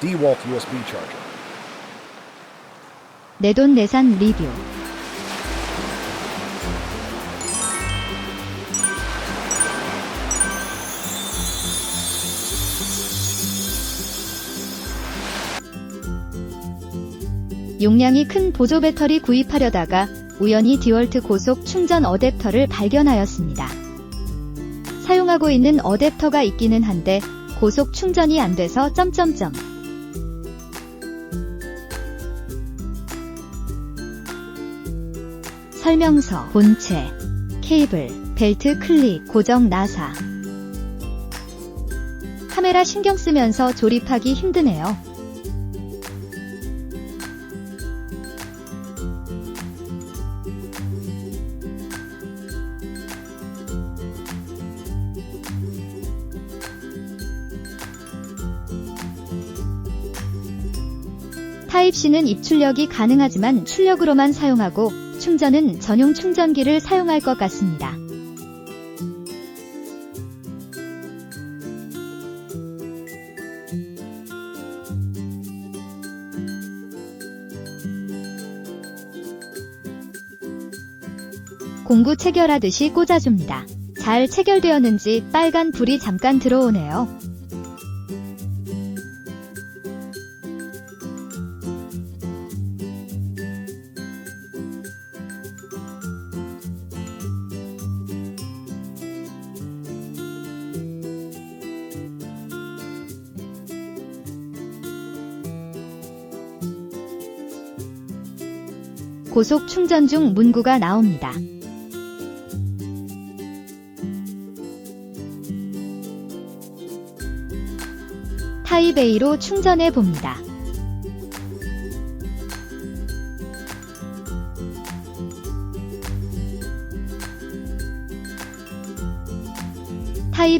DeWalt USB charger. 내돈내산 리뷰 용량이 큰 보조 배터리 구입하려다가 우연히 디월트 고속 충전 어댑터를 발견하였습니다. 사용하고 있는 어댑터가 있기는 한데 고속 충전이 안 돼서 점점점 설명서, 본체, 케이블, 벨트 클립, 고정 나사. 카메라 신경 쓰면서 조립하기 힘드네요. 타입C는 입출력이 가능하지만 출력으로만 사용하고 충전은 전용 충전기를 사용할 것 같습니다. 공구 체결하듯이 꽂아줍니다. 잘 체결되었는지 빨간 불이 잠깐 들어오네요. 고속 충전 중 문구가 나옵니다. A로 충전해 봅니다.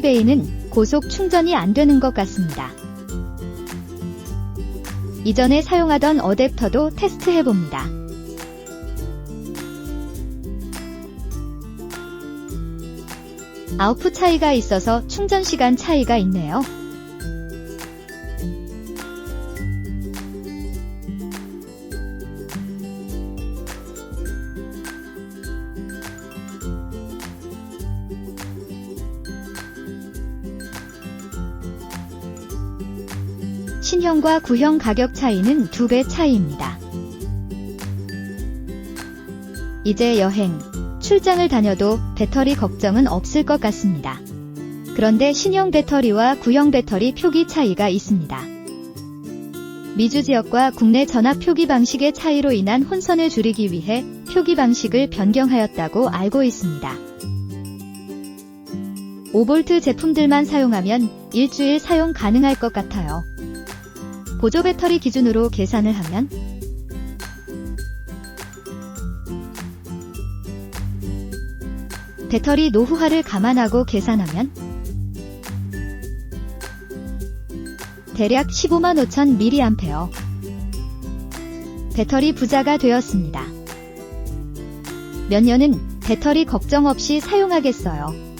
A는 고속 충전이 안 되는 것 같습니다. 이전에 사용하던 어댑터도 테스트해 봅니다. 아웃풋 차이가 있어서 충전 시간 차이가 있네요. 신형과 구형 가격 차이는 두 배 차이입니다. 이제 여행, 출장을 다녀도 배터리 걱정은 없을 것 같습니다. 그런데 신형 배터리와 구형 배터리 표기 차이가 있습니다. 미주 지역과 국내 전압 표기 방식의 차이로 인한 혼선을 줄이기 위해 표기 방식을 변경하였다고 알고 있습니다. 5V 제품들만 사용하면 일주일 사용 가능할 것 같아요. 보조 배터리 기준으로 계산을 하면 배터리 노후화를 감안하고 계산하면 대략 15만 5천 mAh 배터리 부자가 되었습니다. 몇 년은 배터리 걱정 없이 사용하겠어요.